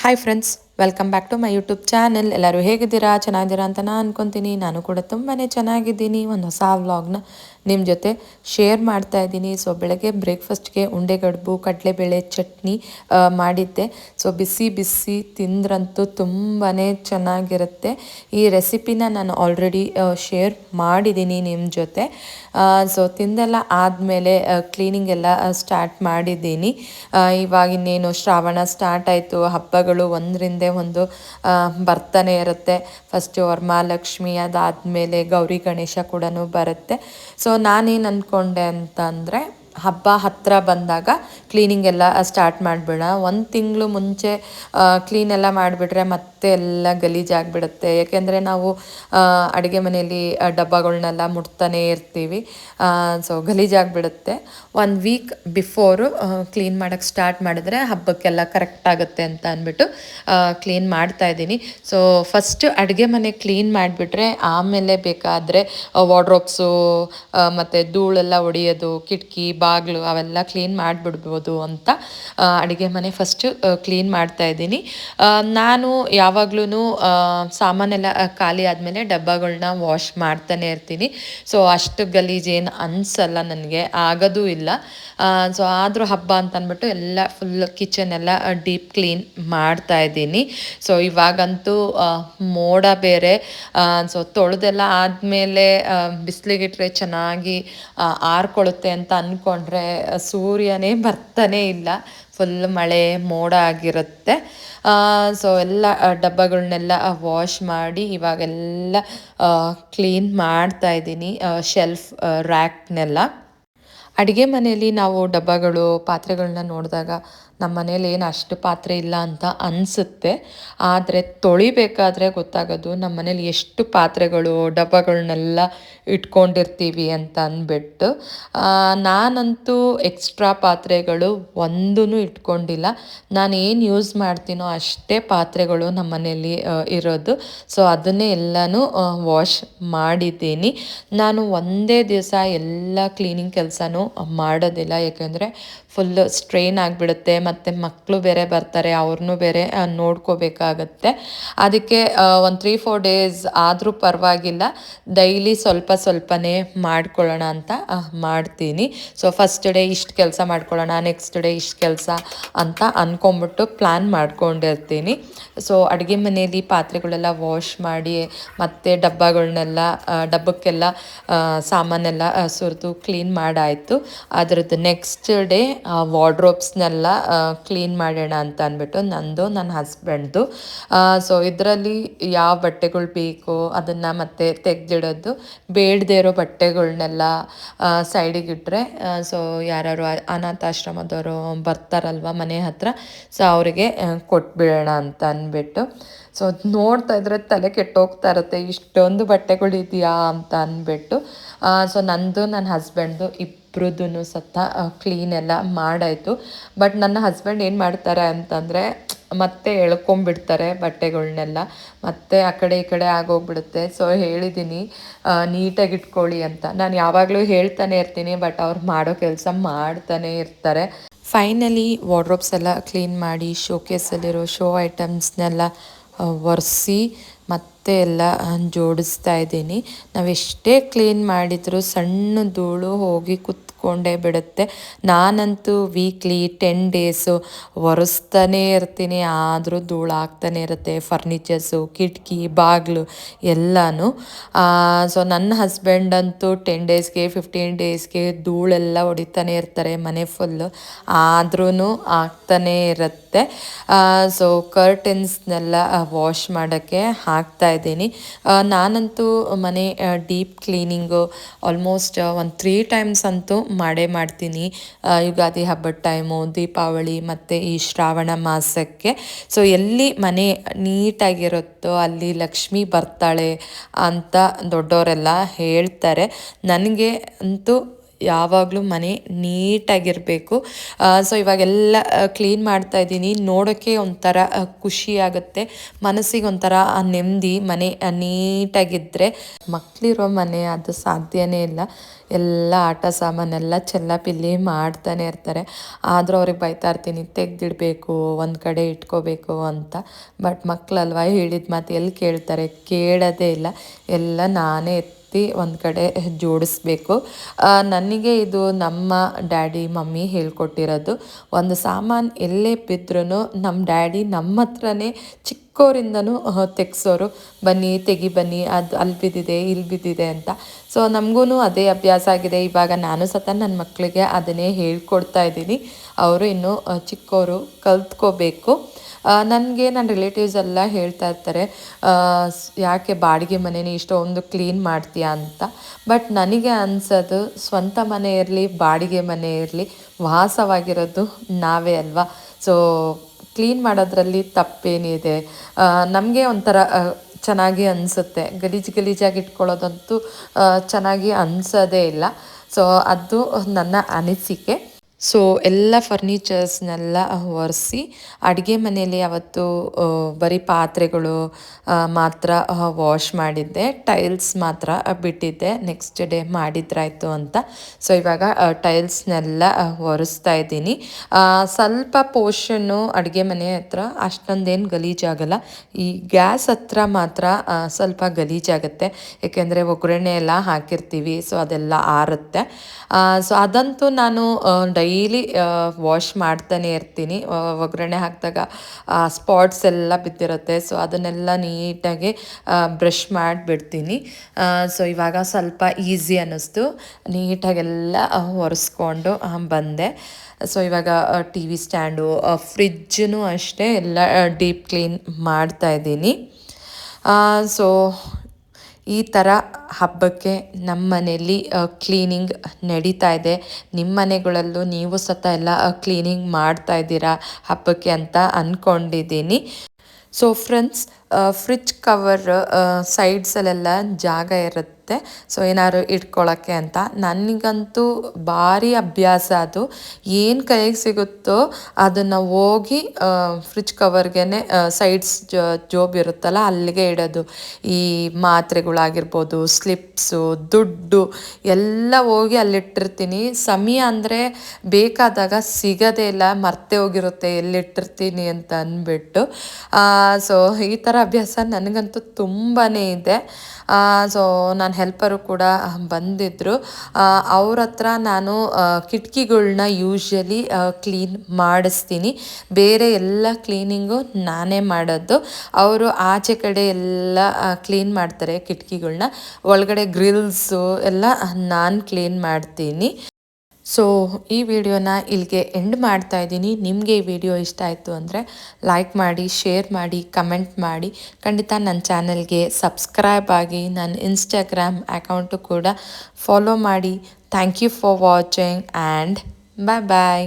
Hi friends welcome back to my YouTube channel ಎಲ್ಲರೂ ಹೇಗಿದ್ದೀರಾ? ಚೆನ್ನಾಗಿದ್ದೀರಾ ಅಂತ ನಾನು ಅನ್ಕೊತೀನಿ. ನಾನು ಕೂಡ ತುಂಬಾ ಚೆನ್ನಾಗಿದ್ದೀನಿ. ಒಂದು ಹೊಸ ವ್ಲಾಗ್ನ ನಿಮ್ಮ ಜೊತೆ ಶೇರ್ ಮಾಡ್ತಾ ಇದ್ದೀನಿ. ಸೊ ಬೆಳಗ್ಗೆ ಬ್ರೇಕ್ಫಾಸ್ಟ್ಗೆ ಉಂಡೆಗಡ್ಬು ಕಡಲೆಬೇಳೆ ಚಟ್ನಿ ಮಾಡಿದ್ದೆ. ಸೊ ಬಿಸಿ ಬಿಸಿ ತಿಂದ್ರಂತೂ ತುಂಬಾ ಚೆನ್ನಾಗಿರುತ್ತೆ. ಈ ರೆಸಿಪಿನ ನಾನು ಆಲ್ರೆಡಿ ಶೇರ್ ಮಾಡಿದ್ದೀನಿ ನಿಮ್ಮ ಜೊತೆ. ಸೊ ತಿಂದೆಲ್ಲ ಆದಮೇಲೆ ಕ್ಲೀನಿಂಗ್ ಎಲ್ಲ ಸ್ಟಾರ್ಟ್ ಮಾಡಿದ್ದೀನಿ. ಇವಾಗಿನ್ನೇನು ಶ್ರಾವಣ ಸ್ಟಾರ್ಟ್ ಆಯಿತು. ಹಬ್ಬಗಳು ಒಂದರಿಂದ ಒಂದು ಬರ್ತಾನೆ ಇರುತ್ತೆ. ಫಸ್ಟು ವರಮಹಾಲಕ್ಷ್ಮಿ ಅದಾದಮೇಲೆ ಗೌರಿ ಗಣೇಶ ಕೂಡ ಬರುತ್ತೆ. ಸೊ ನಾನೇನು ಅಂದ್ಕೊಂಡೆ ಅಂತ ಅಂದರೆ ಹಬ್ಬ ಹತ್ತಿರ ಬಂದಾಗ ಕ್ಲೀನಿಂಗ್ ಎಲ್ಲ ಸ್ಟಾರ್ಟ್ ಮಾಡಿಬಿಡ ಒಂದು ತಿಂಗಳು ಮುಂಚೆ ಕ್ಲೀನ್ ಎಲ್ಲ ಮಾಡಿಬಿಟ್ರೆ ಮತ್ತೆ ಎಲ್ಲ ಗಲೀಜಾಗಿಬಿಡುತ್ತೆ ಯಾಕೆಂದರೆ ನಾವು ಅಡುಗೆ ಮನೆಯಲ್ಲಿ ಡಬ್ಬಗಳನ್ನೆಲ್ಲ ಮುಟ್ತಾನೆ ಇರ್ತೀವಿ. ಸೊ ಗಲೀಜಾಗಿಬಿಡುತ್ತೆ ಒಂದು ವೀಕ್ ಬಿಫೋರು ಕ್ಲೀನ್ ಮಾಡೋಕ್ಕೆ ಸ್ಟಾರ್ಟ್ ಮಾಡಿದ್ರೆ ಹಬ್ಬಕ್ಕೆಲ್ಲ ಕರೆಕ್ಟ್ ಆಗುತ್ತೆ ಅಂತ ಅಂದ್ಬಿಟ್ಟು ಕ್ಲೀನ್ ಮಾಡ್ತಾ ಇದ್ದೀನಿ. ಸೊ ಫಸ್ಟ್ ಅಡುಗೆ ಮನೆ ಕ್ಲೀನ್ ಮಾಡಿಬಿಟ್ರೆ ಆಮೇಲೆ ಬೇಕಾದರೆ ವಾರ್ಡ್ರೋಬ್ಸು ಮತ್ತು ಧೂಳೆಲ್ಲ ಒಡೆಯೋದು, ಕಿಟಕಿ ಬಾಗಿಲು ಅವೆಲ್ಲ ಕ್ಲೀನ್ ಮಾಡಿಬಿಡ್ಬೋದು ಅಂತ ಅಡುಗೆ ಮನೆ ಫಸ್ಟು ಕ್ಲೀನ್ ಮಾಡ್ತಾ ಇದ್ದೀನಿ. ನಾನು ಯಾವಾಗ್ಲೂ ಸಾಮಾನೆಲ್ಲ ಖಾಲಿ ಆದಮೇಲೆ ಡಬ್ಬಗಳನ್ನ ವಾಶ್ ಮಾಡ್ತಾನೆ ಇರ್ತೀನಿ. ಸೊ ಅಷ್ಟು ಗಲೀಜೇನು ಅನಿಸಲ್ಲ ನನಗೆ, ಆಗೋದೂ ಇಲ್ಲ. ಸೊ ಆದರೂ ಹಬ್ಬ ಅಂತ ಅಂದ್ಬಿಟ್ಟು ಎಲ್ಲ ಫುಲ್ ಕಿಚನ್ ಎಲ್ಲ ಡೀಪ್ ಕ್ಲೀನ್ ಮಾಡ್ತಾ ಇದ್ದೀನಿ. ಸೊ ಇವಾಗಂತೂ ಮೋಡ ಬೇರೆ. ಸೊ ತೊಳೆದೆಲ್ಲ ಆದಮೇಲೆ ಬಿಸಿಲಿಗಿಟ್ರೆ ಚೆನ್ನಾಗಿ ಆರ್ಕೊಳುತ್ತೆ ಅಂತ ಅಂತ ಅಂದ್ಕೊಂಡ್ರೆ ಸೂರ್ಯನೇ ಬರ್ತಾನೆ ಇಲ್ಲ. ಫುಲ್ ಮಳೆ, ಮೋಡ ಆಗಿರುತ್ತೆ. ಸೊ ಎಲ್ಲ ಡಬ್ಬಗಳನ್ನೆಲ್ಲ ವಾಶ್ ಮಾಡಿ ಇವಾಗೆಲ್ಲ ಕ್ಲೀನ್ ಮಾಡ್ತಾ ಇದ್ದೀನಿ ಶೆಲ್ಫ್ ರ್ಯಾಕ್ನೆಲ್ಲ ಅಡುಗೆ ಮನೆಯಲ್ಲಿ ನಾವು ಡಬ್ಬಗಳು ಪಾತ್ರೆಗಳನ್ನ ನೋಡಿದಾಗ ನಮ್ಮ ಮನೇಲಿ ಏನು ಅಷ್ಟು ಪಾತ್ರೆ ಇಲ್ಲ ಅಂತ ಅನಿಸುತ್ತೆ. ಆದರೆ ತೊಳಿಬೇಕಾದ್ರೆ ಗೊತ್ತಾಗೋದು ನಮ್ಮ ಮನೇಲಿ ಎಷ್ಟು ಪಾತ್ರೆಗಳು ಡಬ್ಬಗಳನ್ನೆಲ್ಲ ಇಟ್ಕೊಂಡಿರ್ತೀವಿ ಅಂತ ಅಂದ್ಬಿಟ್ಟು. ನಾನಂತೂ ಎಕ್ಸ್ಟ್ರಾ ಪಾತ್ರೆಗಳು ಒಂದೂ ಇಟ್ಕೊಂಡಿಲ್ಲ. ನಾನು ಏನು ಯೂಸ್ ಮಾಡ್ತೀನೋ ಅಷ್ಟೇ ಪಾತ್ರೆಗಳು ನಮ್ಮ ಮನೇಲಿ ಇರೋದು. ಸೊ ಅದನ್ನೇ ಎಲ್ಲನೂ ವಾಶ್ ಮಾಡಿದ್ದೀನಿ. ನಾನು ಒಂದೇ ದಿವಸ ಎಲ್ಲ ಕ್ಲೀನಿಂಗ್ ಕೆಲಸನೂ ಮಾಡೋದಿಲ್ಲ. ಯಾಕೆಂದರೆ ಫುಲ್ ಸ್ಟ್ರೈನ್ ಆಗಿಬಿಡುತ್ತೆ, ಮತ್ತು ಮಕ್ಕಳು ಬೇರೆ ಬರ್ತಾರೆ ಅವ್ರನ್ನೂ ಬೇರೆ ನೋಡ್ಕೋಬೇಕಾಗತ್ತೆ. ಅದಕ್ಕೆ ಒಂದು ತ್ರೀ ಫೋರ್ ಡೇಸ್ ಆದರೂ ಪರವಾಗಿಲ್ಲ. ಡೈಲಿ ಸ್ವಲ್ಪ ಸ್ವಲ್ಪನೇ ಮಾಡ್ಕೊಳ್ಳೋಣ ಅಂತ ಮಾಡ್ತೀನಿ. ಸೊ ಫಸ್ಟ್ ಡೇ ಇಷ್ಟು ಕೆಲಸ ಮಾಡ್ಕೊಳ್ಳೋಣ ನೆಕ್ಸ್ಟ್ ಡೇ ಇಷ್ಟು ಕೆಲಸ ಅಂತ ಅಂದ್ಕೊಂಬಿಟ್ಟು ಪ್ಲ್ಯಾನ್ ಮಾಡ್ಕೊಂಡಿರ್ತೀನಿ. ಸೊ ಅಡುಗೆ ಮನೆಯಲ್ಲಿ ಪಾತ್ರೆಗಳೆಲ್ಲ ವಾಶ್ ಮಾಡಿ, ಮತ್ತು ಡಬ್ಬಗಳನ್ನೆಲ್ಲ ಡಬ್ಬಕ್ಕೆಲ್ಲ ಸಾಮಾನೆಲ್ಲ ಸುರಿದು ಕ್ಲೀನ್ ಮಾಡಾಯಿತು. ಅದರದ್ದು ನೆಕ್ಸ್ಟ್ ಡೇ ವಾರ್ಡ್ರೋಬ್ಸ್ನೆಲ್ಲ ಕ್ಲೀನ್ ಮಾಡೋಣ ಅಂತ ಅಂದ್ಬಿಟ್ಟು ನಂದು ನನ್ನ ಹಸ್ಬೆಂಡ್ದು. ಸೊ ಇದರಲ್ಲಿ ಯಾವ ಬಟ್ಟೆಗಳು ಬೇಕು, ಅದನ್ನು ಮತ್ತೆ ತೆಗೆದಿಡೋದು, ಬೇಡದೇ ಇರೋ ಬಟ್ಟೆಗಳನ್ನೆಲ್ಲ ಸೈಡಿಗೆ ಇಟ್ಟರೆ ಸೊ ಯಾರು ಅನಾಥಾಶ್ರಮದವರು ಬರ್ತಾರಲ್ವ ಮನೆ ಹತ್ರ, ಸೊ ಅವರಿಗೆ ಕೊಟ್ಬಿಡೋಣ ಅಂತ ಅಂದ್ಬಿಟ್ಟು. ಸೊ ನೋಡ್ತಾ ಇದ್ರೆ ತಲೆ ಕೆಟ್ಟೋಗ್ತಾ ಇರುತ್ತೆ, ಇಷ್ಟೊಂದು ಬಟ್ಟೆಗಳು ಇದೆಯಾ ಅಂತ ಅಂದ್ಬಿಟ್ಟು. ಸೊ ನಂದು ನನ್ನ ಹಸ್ಬೆಂಡ್ದು ಇಬ್ರದ್ದು ಸತ್ತ ಕ್ಲೀನ್ ಎಲ್ಲ ಮಾಡಾಯಿತು. ಬಟ್ ನನ್ನ ಹಸ್ಬೆಂಡ್ ಏನು ಮಾಡ್ತಾರೆ ಅಂತಂದರೆ, ಮತ್ತೆ ಎಳ್ಕೊಂಬಿಡ್ತಾರೆ ಬಟ್ಟೆಗಳನ್ನೆಲ್ಲ ಮತ್ತೆ ಆ ಕಡೆ ಈ ಕಡೆ ಆಗೋಗ್ಬಿಡುತ್ತೆ. ಸೊ ಹೇಳಿದ್ದೀನಿ ನೀಟಾಗಿ ಇಟ್ಕೊಳ್ಳಿ ಅಂತ. ನಾನು ಯಾವಾಗಲೂ ಹೇಳ್ತಾನೆ ಇರ್ತೀನಿ ಬಟ್ ಅವ್ರು ಮಾಡೋ ಕೆಲಸ ಮಾಡ್ತಾನೆ ಇರ್ತಾರೆ. ಫೈನಲಿ ವಾರ್ಡ್ರೋಬ್ಸ್ ಎಲ್ಲ ಕ್ಲೀನ್ ಮಾಡಿ ಶೋಕೇಸಲ್ಲಿರೋ ಶೋ ಐಟಮ್ಸ್ನೆಲ್ಲ ಒರೆಸಿ ಮತ್ತೆ ಎಲ್ಲ ಜೋಡಿಸ್ತಾ ಇದ್ದೀನಿ. ನಾವೆಷ್ಟೇ ಕ್ಲೀನ್ ಮಾಡಿದರೂ ಸಣ್ಣ ಧೂಳು ಹೋಗಿ ಕುತ್ಕೊಂಡೇ ಬಿಡುತ್ತೆ. ನಾನಂತೂ ವೀಕ್ಲಿ ಟೆನ್ ಡೇಸು ಒರೆಸ್ತಾನೇ ಇರ್ತೀನಿ. ಆದರೂ ಧೂಳು ಆಗ್ತಾನೆ ಇರುತ್ತೆ. ಫರ್ನಿಚರ್ಸು ಕಿಟಕಿ, ಬಾಗಿಲು ಎಲ್ಲನೂ. ಸೊ ನನ್ನ ಹಸ್ಬೆಂಡ್ ಅಂತೂ ಟೆನ್ ಡೇಸ್ಗೆ ಫಿಫ್ಟೀನ್ ಡೇಸ್ಗೆ ಧೂಳೆಲ್ಲ ಹೊಡಿತಾನೆ ಇರ್ತಾರೆ ಮನೆ ಫುಲ್ಲು ಆದ್ರೂ ಆಗ್ತಾನೇ ಇರುತ್ತೆ. ಸೊ ಕರ್ಟನ್ಸ್ನೆಲ್ಲ ವಾಶ್ ಮಾಡೋಕ್ಕೆ ಹಾಕ್ತಾ ಇದ್ದೀನಿ ನಾನಂತೂ ಮನೆ ಡೀಪ್ ಕ್ಲೀನಿಂಗು ಆಲ್ಮೋಸ್ಟ್ ಒಂದು ತ್ರೀ ಟೈಮ್ಸ್ ಅಂತೂ ಮಾಡೇ ಮಾಡ್ತೀನಿ. ಯುಗಾದಿ ಹಬ್ಬದ ಟೈಮು, ದೀಪಾವಳಿ ಮತ್ತು ಈ ಶ್ರಾವಣ ಮಾಸಕ್ಕೆ. ಸೊ, ಎಲ್ಲಿ ಮನೆ ನೀಟಾಗಿರುತ್ತೋ ಅಲ್ಲಿ ಲಕ್ಷ್ಮಿ ಬರ್ತಾಳೆ ಅಂತ ದೊಡ್ಡವರೆಲ್ಲ ಹೇಳ್ತಾರೆ. ನನಗೆ ಅಂತೂ ಯಾವಾಗಲೂ ಮನೆ ನೀಟಾಗಿರಬೇಕು. ಸೊ ಇವಾಗೆಲ್ಲ ಕ್ಲೀನ್ ಮಾಡ್ತಾ ಇದ್ದೀನಿ. ನೋಡೋಕ್ಕೆ ಒಂಥರ ಖುಷಿ ಆಗುತ್ತೆ. ಮನಸ್ಸಿಗೆ ಒಂಥರ, ಆ, ನೆಮ್ಮದಿ, ಮನೆ ನೀಟಾಗಿದ್ದರೆ ಮಕ್ಕಳಿರೋ ಮನೆ ಅದು ಸಾಧ್ಯನೇ ಇಲ್ಲ. ಎಲ್ಲ ಆಟ ಸಾಮಾನೆಲ್ಲ ಚೆಲ್ಲಾಪಿಲ್ಲಿ ಮಾಡ್ತಾನೆ ಇರ್ತಾರೆ. ಆದರೂ ಅವ್ರಿಗೆ ಬೈತಾ ಇರ್ತೀನಿ, ತೆಗೆದಿಡಬೇಕು, ಒಂದು ಕಡೆ ಇಟ್ಕೋಬೇಕು ಅಂತ. ಬಟ್ ಮಕ್ಕಳಲ್ವ ಹೇಳಿದ ಮಾತು ಎಲ್ಲಿ ಕೇಳ್ತಾರೆ? ಕೇಳೋದೇ ಇಲ್ಲ. ಎಲ್ಲ ನಾನೇ ಎತ್ತಿ ಒಂದು ಕಡೆ ಜೋಡಿಸ್ಬೇಕು. ನನಗೆ ಇದು ನಮ್ಮ ಡ್ಯಾಡಿ, ಮಮ್ಮಿ ಹೇಳ್ಕೊಟ್ಟಿರೋದು, ಒಂದು ಸಾಮಾನು ಎಲ್ಲೇ ಬಿದ್ರೂ ನಮ್ಮ ಡ್ಯಾಡಿ ನಮ್ಮ ಹತ್ರನೇ ಚಿಕ್ಕವರಿಂದನೂ ತೆಗ್ಸೋರು, ಬನ್ನಿ, ತೆಗಿ ಬನ್ನಿ, ಅದು ಅಲ್ಲಿ ಬಿದ್ದಿದೆ, ಇಲ್ಲಿ ಬಿದ್ದಿದೆ ಅಂತ. ಸೊ ನಮಗೂ ಅದೇ ಅಭ್ಯಾಸ ಆಗಿದೆ. ಇವಾಗ ನಾನು ಸತ ನನ್ನ ಮಕ್ಕಳಿಗೆ ಅದನ್ನೇ ಹೇಳ್ಕೊಡ್ತಾ ಇದ್ದೀನಿ. ಅವರು ಇನ್ನೂ ಚಿಕ್ಕೋರು, ಕಲ್ತ್ಕೋಬೇಕು. ನನಗೆ ನನ್ನ ರಿಲೇಟಿವ್ಸ್ ಎಲ್ಲ ಹೇಳ್ತಾ ಇರ್ತಾರೆ ಯಾಕೆ ಬಾಡಿಗೆ ಮನೇನ ಇಷ್ಟೊಂದು ಕ್ಲೀನ್ ಮಾಡ್ತೀಯಾ ಅಂತ. ಬಟ್ ನನಗೆ ಅನ್ಸೋದು, ಸ್ವಂತ ಮನೆ ಇರಲಿ, ಬಾಡಿಗೆ ಮನೆ ಇರಲಿ, ವಾಸವಾಗಿರೋದು ನಾವೇ ಅಲ್ವಾ? ಸೊ ಕ್ಲೀನ್ ಮಾಡೋದ್ರಲ್ಲಿ ತಪ್ಪೇನಿದೆ. ನಮಗೆ ಒಂಥರ ಚೆನ್ನಾಗಿ ಅನಿಸುತ್ತೆ. ಗಲೀಜು ಗಲೀಜಾಗಿ ಇಟ್ಕೊಳ್ಳೋದಂತೂ ಚೆನ್ನಾಗಿ ಅನಿಸೋದೇ ಇಲ್ಲ. ಸೊ ಅದು ನನ್ನ ಅನಿಸಿಕೆ. ಸೊ ಎಲ್ಲ ಫರ್ನಿಚರ್ಸ್ನೆಲ್ಲ ಒರೆಸಿ ಅಡುಗೆ ಮನೆಯಲ್ಲಿ ಅವತ್ತು ಬರೀ ಪಾತ್ರೆಗಳು ಮಾತ್ರ ವಾಶ್ ಮಾಡಿದ್ದೆ. ಟೈಲ್ಸ್ ಮಾತ್ರ ಬಿಟ್ಟಿದ್ದೆ. ನೆಕ್ಸ್ಟ್ ಡೇ ಮಾಡಿದ್ರಾಯ್ತು ಅಂತ. ಸೊ ಇವಾಗ ಟೈಲ್ಸ್ನೆಲ್ಲ ಒರೆಸ್ತಾ ಇದ್ದೀನಿ. ಸ್ವಲ್ಪ ಪೋರ್ಷನ್ನು ಅಡುಗೆ ಮನೆ ಹತ್ರ, ಅಷ್ಟೊಂದೇನು ಗಲೀಜಾಗಲ್ಲ ಈ ಗ್ಯಾಸ್ ಹತ್ರ ಮಾತ್ರ ಸ್ವಲ್ಪ ಗಲೀಜಾಗುತ್ತೆ ಏಕೆಂದರೆ ಒಗ್ಗರಣೆ ಎಲ್ಲ ಹಾಕಿರ್ತೀವಿ, ಸೊ ಅದೆಲ್ಲ ಆರುತ್ತೆ. ಸೊ ಅದಂತೂ ನಾನು ಡೈಲಿ ವಾಶ್ ಮಾಡ್ತಾನೆ ಇರ್ತೀನಿ. ಒಗ್ಗರಣೆ ಹಾಕಿದಾಗ ಸ್ಪಾಟ್ಸ್ ಎಲ್ಲ ಬಿದ್ದಿರುತ್ತೆ. ಸೊ, ಅದನ್ನೆಲ್ಲ ನೀಟಾಗಿ ಬ್ರಷ್ ಮಾಡಿಬಿಡ್ತೀನಿ. ಸೊ, ಇವಾಗ ಸ್ವಲ್ಪ ಈಸಿ ಅನ್ನಿಸ್ತು. ನೀಟಾಗೆಲ್ಲ ಒರೆಸ್ಕೊಂಡು ಬಂದೆ. ಸೊ, ಇವಾಗ ಟಿ ವಿ ಸ್ಟ್ಯಾಂಡು ಫ್ರಿಜ್ಜನ್ನು ಅಷ್ಟೇ ಎಲ್ಲ ಡೀಪ್ ಕ್ಲೀನ್ ಮಾಡ್ತಾ ಇದ್ದೀನಿ. ಸೊ ಈ ಥರ ಹಬ್ಬಕ್ಕೆ ನಮ್ಮ ಮನೆಯಲ್ಲಿ ಕ್ಲೀನಿಂಗ್ ನಡೀತಾ ಇದೆ. ನಿಮ್ಮ ಮನೆಗಳಲ್ಲೂ ನೀವು ಸತ ಎಲ್ಲ ಕ್ಲೀನಿಂಗ್ ಮಾಡ್ತಾ ಇದ್ದೀರಾ ಹಬ್ಬಕ್ಕೆ ಅಂತ ಅಂದ್ಕೊಂಡಿದ್ದೀನಿ ಸೊ ಫ್ರೆಂಡ್ಸ್ ಫ್ರಿಜ್ ಕವರ್ ಸೈಡ್ಸಲ್ಲೆಲ್ಲ ಜಾಗ ಇರುತ್ತೆ. ಸೊ ಏನಾದ್ರು ಇಟ್ಕೊಳ್ಳೋಕ್ಕೆ ಅಂತ. ನನಗಂತೂ ಭಾರಿ ಅಭ್ಯಾಸ ಅದು. ಏನು ಕೈಗೆ ಸಿಗುತ್ತೋ ಅದನ್ನು ಹೋಗಿ ಫ್ರಿಜ್ ಕವರ್ಗೆ ಸೈಡ್ಸ್ ಜೋಬ್ ಇರುತ್ತಲ್ಲ, ಅಲ್ಲಿಗೆ ಇಡೋದು. ಈ ಮಾತ್ರೆಗಳಾಗಿರ್ಬೋದು ಸ್ಲಿಪ್ಸು ದುಡ್ಡು ಎಲ್ಲ ಹೋಗಿ ಅಲ್ಲಿಟ್ಟಿರ್ತೀನಿ. ಸಮಯ ಅಂದರೆ ಬೇಕಾದಾಗ ಸಿಗೋದೇ ಇಲ್ಲ, ಮರ್ತೆ ಹೋಗಿರುತ್ತೆ, ಎಲ್ಲಿಟ್ಟಿರ್ತೀನಿ ಅಂತ ಅಂದ್ಬಿಟ್ಟು. ಸೊ ಈ ಥರ ಅಭ್ಯಾಸ ನನಗಂತೂ ತುಂಬಾ ಇದೆ. ಸೊ ನಾನು ಹೆಲ್ಪರು ಕೂಡ ಬಂದಿದ್ದರು ಅವ್ರ ಹತ್ರ ನಾನು ಕಿಟಕಿಗಳನ್ನ ಯೂಶ್ವಲಿ ಕ್ಲೀನ್ ಮಾಡಿಸ್ತೀನಿ. ಬೇರೆ ಎಲ್ಲ ಕ್ಲೀನಿಂಗು ನಾನೇ ಮಾಡೋದು. ಅವರು ಆಚೆ ಕಡೆ ಎಲ್ಲ ಕ್ಲೀನ್ ಮಾಡ್ತಾರೆ ಕಿಟಕಿಗಳನ್ನ ಒಳಗಡೆ ಗ್ರಿಲ್ಸು ಎಲ್ಲ ನಾನು ಕ್ಲೀನ್ ಮಾಡ್ತೀನಿ. ಸೊ ಈ ವಿಡಿಯೋನ ಇಲ್ಲಿಗೆ ಎಂಡ್ ಮಾಡ್ತಾ ಇದ್ದೀನಿ. ನಿಮಗೆ ಈ ವಿಡಿಯೋ ಇಷ್ಟ ಆಯಿತು ಅಂದರೆ ಲೈಕ್ ಮಾಡಿ ಶೇರ್ ಮಾಡಿ ಕಮೆಂಟ್ ಮಾಡಿ. ಖಂಡಿತ ನನ್ನ ಚಾನಲ್ಗೆ ಸಬ್ಸ್ಕ್ರೈಬ್ ಆಗಿ ನನ್ನ ಇನ್ಸ್ಟಾಗ್ರಾಮ್ ಅಕೌಂಟು ಕೂಡ ಫಾಲೋ ಮಾಡಿ. Thank you for watching and bye bye